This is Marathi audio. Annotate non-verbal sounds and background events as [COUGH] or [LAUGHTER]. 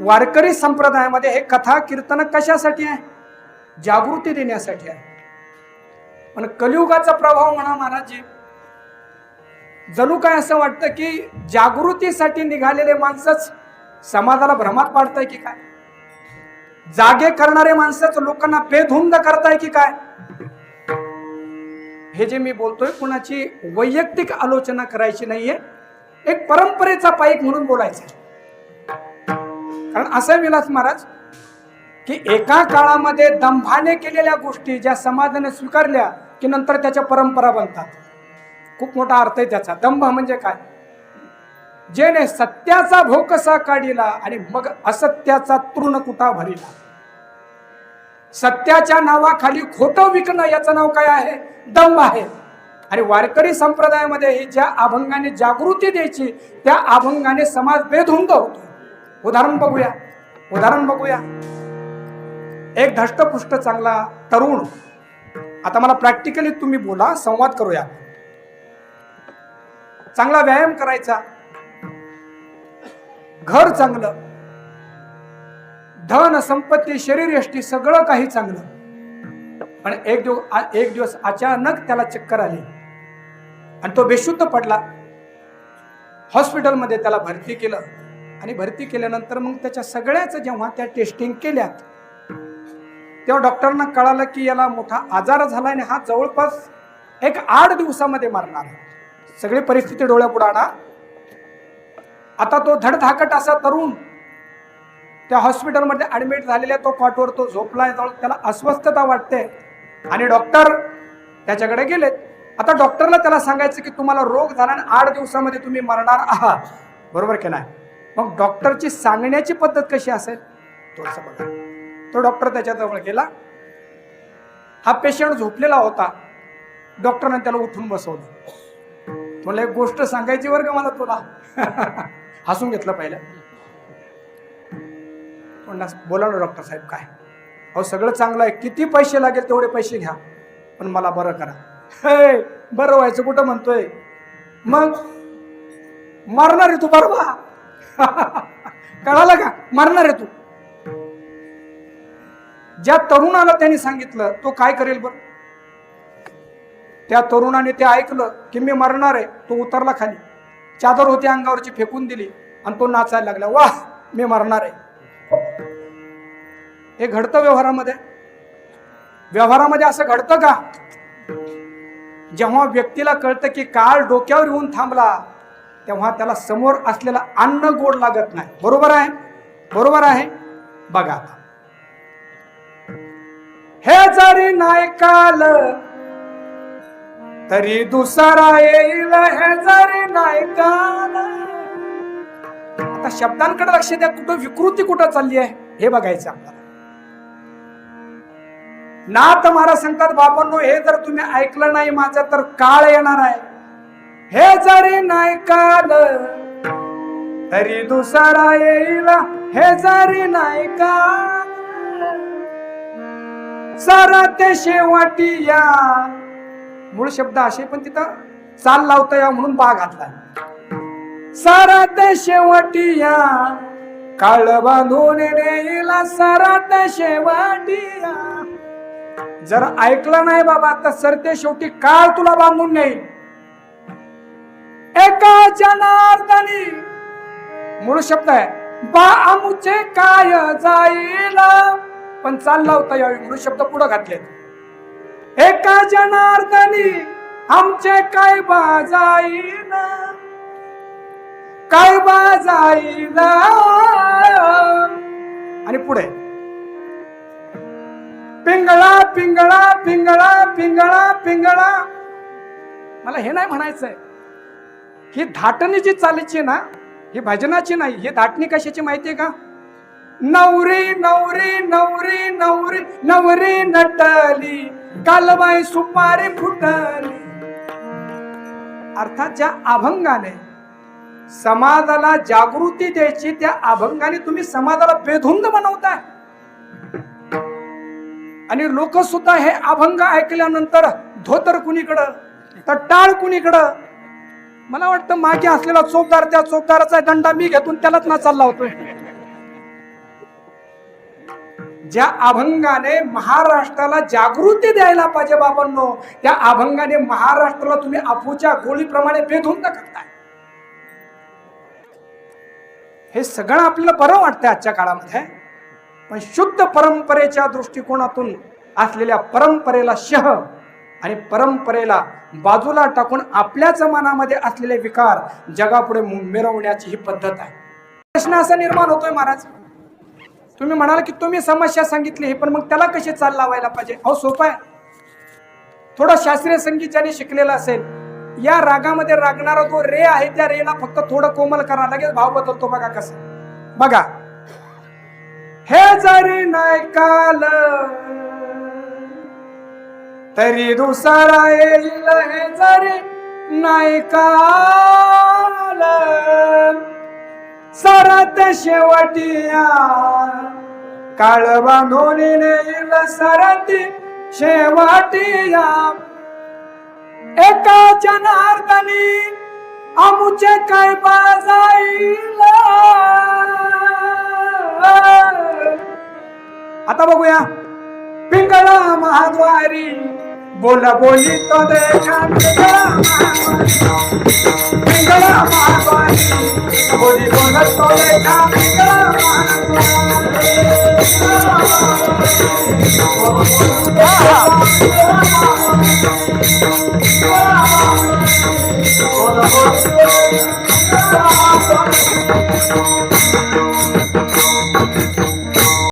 वारकरी संप्रदायामध्ये हे कथा कीर्तन कशासाठी आहे? जागृती देण्यासाठी आहे. पण कलियुगाचा प्रभाव म्हणा महाराजजी जणू काय असं वाटतं की जागृतीसाठी निघालेले माणसंच समाजाला भ्रमात पाडताय की काय? जागे करणारे माणसंच लोकांना बेधुंद करताय की काय? हे जे मी बोलतोय कुणाची वैयक्तिक आलोचना करायची नाहीये एक परंपरेचा पाईक म्हणून बोलायचं आहे. कारण असं विलास महाराज की एका काळामध्ये दंभाने केलेल्या गोष्टी ज्या समाजाने स्वीकारल्या की नंतर त्याच्या परंपरा बनतात. खूप मोठा अर्थ आहे त्याचा. दंभ म्हणजे काय? जेने सत्याचा भोकसा काढिला आणि मग असत्याचा तृणकुटा भरिला. सत्याच्या नावाखाली खोटं विकणं याचं नाव काय आहे? दंभ आहे. आणि वारकरी संप्रदायामध्ये ही ज्या अभंगाने जागृती द्यायची त्या अभंगाने समाज बेधुंद होतो उदाहरण बघूया. उदाहरण बघूया. एक धष्टपुष्ट चांगला तरुण. आता मला प्रॅक्टिकली तुम्ही बोला संवाद करूया. चांगला व्यायाम करायचा. घर चांगलं. धन संपत्ती शरीर यष्टी सगळं काही चांगलं. पण एक दिवस एक दिवस अचानक त्याला चक्कर आली. आणि तो बेशुद्ध पडला. हॉस्पिटलमध्ये त्याला भरती केलं. आणि भरती केल्यानंतर मग त्याच्या सगळ्याच जेव्हा त्या टेस्टिंग केल्यात तेव्हा डॉक्टरांना कळालं की याला मोठा आजार झाला आणि हा जवळपास एक आठ दिवसामध्ये मरणार आहे. सगळी परिस्थिती डोळ्यापुढे आणा. आता तो धडधाकट असा तरुण त्या हॉस्पिटलमध्ये ऍडमिट झालेल्या तो कॉटवर तो झोपलाय जवळ त्याला अस्वस्थता वाटते. आणि डॉक्टर त्याच्याकडे गेलेत. आता डॉक्टरला त्याला सांगायचं की तुम्हाला रोग झाला आणि आठ दिवसामध्ये तुम्ही मरणार आहात. बरोबर की नाही? मग डॉक्टरची सांगण्याची पद्धत कशी असेल? थोडस बघा. तो डॉक्टर त्याच्याजवळ गेला. हा पेशंट झोपलेला होता. डॉक्टरने त्याला उठून बसवलं. तुला एक गोष्ट सांगायची वर्ग मला तुला? [LAUGHS] हसून घेतलं पहिलं. म्हणला बोला ना डॉक्टर साहेब काय? अहो सगळं चांगलं आहे. किती पैसे लागेल तेवढे पैसे घ्या. पण मला बरं करा. हे बरं व्हायचं कुठं म्हणतोय? मग मारणार आहे तू बरोबर [LAUGHS] कळालं का? मरणार आहे तू. ज्या तरुणाला त्यांनी सांगितलं तो काय करेल बरं? त्या तरुणाने ते ऐकलं की मी मरणार आहे तो उतरला खाली. चादर होती अंगावरची फेकून दिली आणि तो नाचायला लागला. वाह मी मरणार आहे. हे घडतं व्यवहारामध्ये? व्यवहारामध्ये असं घडतं का? जेव्हा व्यक्तीला कळतं की काळ डोक्यावर येऊन थांबला तेव्हा त्याला समोर असलेलं अन्न गोड लागत नाही. बरोबर आहे? बरोबर आहे? बघा आता. हे जरी नाही काल तरी दुसरा येईल हे जरी नाही काल आता शब्दांकडे लक्ष द्या कुठं विकृती कुठं चालली आहे? हे बघायचं आपल्याला. नाथ महाराज सांगतात बाबांनो हे जर तुम्ही ऐकलं नाही माझं तर काळ येणार आहे. हे जरी नाही काल तरी दुसरा येईल. हे जरी नाही काल सारा ते शेवटी या. मूळ शब्द असे पण तिथं चाल लावता या म्हणून बा घातला. सारा ते शेवटी या. काळ बांधून नेला सारा ते शेवटी या. जर ऐकलं नाही बाबा तर सरते शेवटी काळ तुला बांधून नेईल. जनार्दनी मूळ शब्द आहे बा आमुचे काय जाईल. पण चालला होता यावेळी मूळ शब्द पुढे घातले एका जनार्दनी आमचे काय बा जाईल. काय बा जाईल. आणि पुढे. पिंगळा पिंगळा पिंगळा पिंगळा पिंगळा. मला हे नाही म्हणायचंय. ही धाटणी जी चालायची ना ही भजनाची नाही ही धाटणी कशाची माहितीये का? नवरी नवरी नवरी नवरी नवरी नटली कालबाई सुपारी फुटली. अर्थात ज्या अभंगाने समाजाला जागृती द्यायची त्या अभंगाने तुम्ही समाजाला बेधुंद बनवताय. आणि लोक सुद्धा हे अभंग ऐकल्यानंतर धोतर कुणीकडं तर टाळ कुणीकडं मला वाटतं मागे असलेला चोपदार त्या चोपदाराचा दंडा मी घेतून त्यालाच ना चालला होतोय. ज्या अभंगाने महाराष्ट्राला जागृती द्यायला पाहिजे बाबांनो त्या अभंगाने महाराष्ट्राला तुम्ही अफूच्या गोळीप्रमाणे बेधून टाकताय हे सगळं आपल्याला बरं वाटतं आजच्या काळामध्ये. पण शुद्ध परंपरेच्या दृष्टिकोनातून असलेल्या परंपरेला शह आणि परंपरेला बाजूला टाकून आपल्याच मनामध्ये असलेले विकार जगापुढे मिरवण्याची ही पद्धत आहे. प्रश्न असा निर्माण होतोय महाराज. तुम्ही म्हणाल की तुम्ही समस्या सांगितली पण मग त्याला कशी चाल लावायला पाहिजे? अहो सोपं आहे. थोडं शास्त्रीय संगीत ज्याने शिकलेलं असेल या रागामध्ये रागणारा जो रे आहे त्या रेला फक्त थोडं कोमल करा लगेच भाव बदलतो बघा कसं. बघा. हे जरी नाही काल तरी दुसरा येईल हे जरी नाही काल. सरत शेवटिया काळ बांधून येईल सरती शेवटिया एका जनार्दनी आमुचे काय बाजाईल. आता बघूया. पिंगळा महाद्वारी बोला बोली तो देखा पिंगळा महाद्वारी पिंगळा महाद्वारी बोली बोला तो देखा पिंगळा महाद्वारी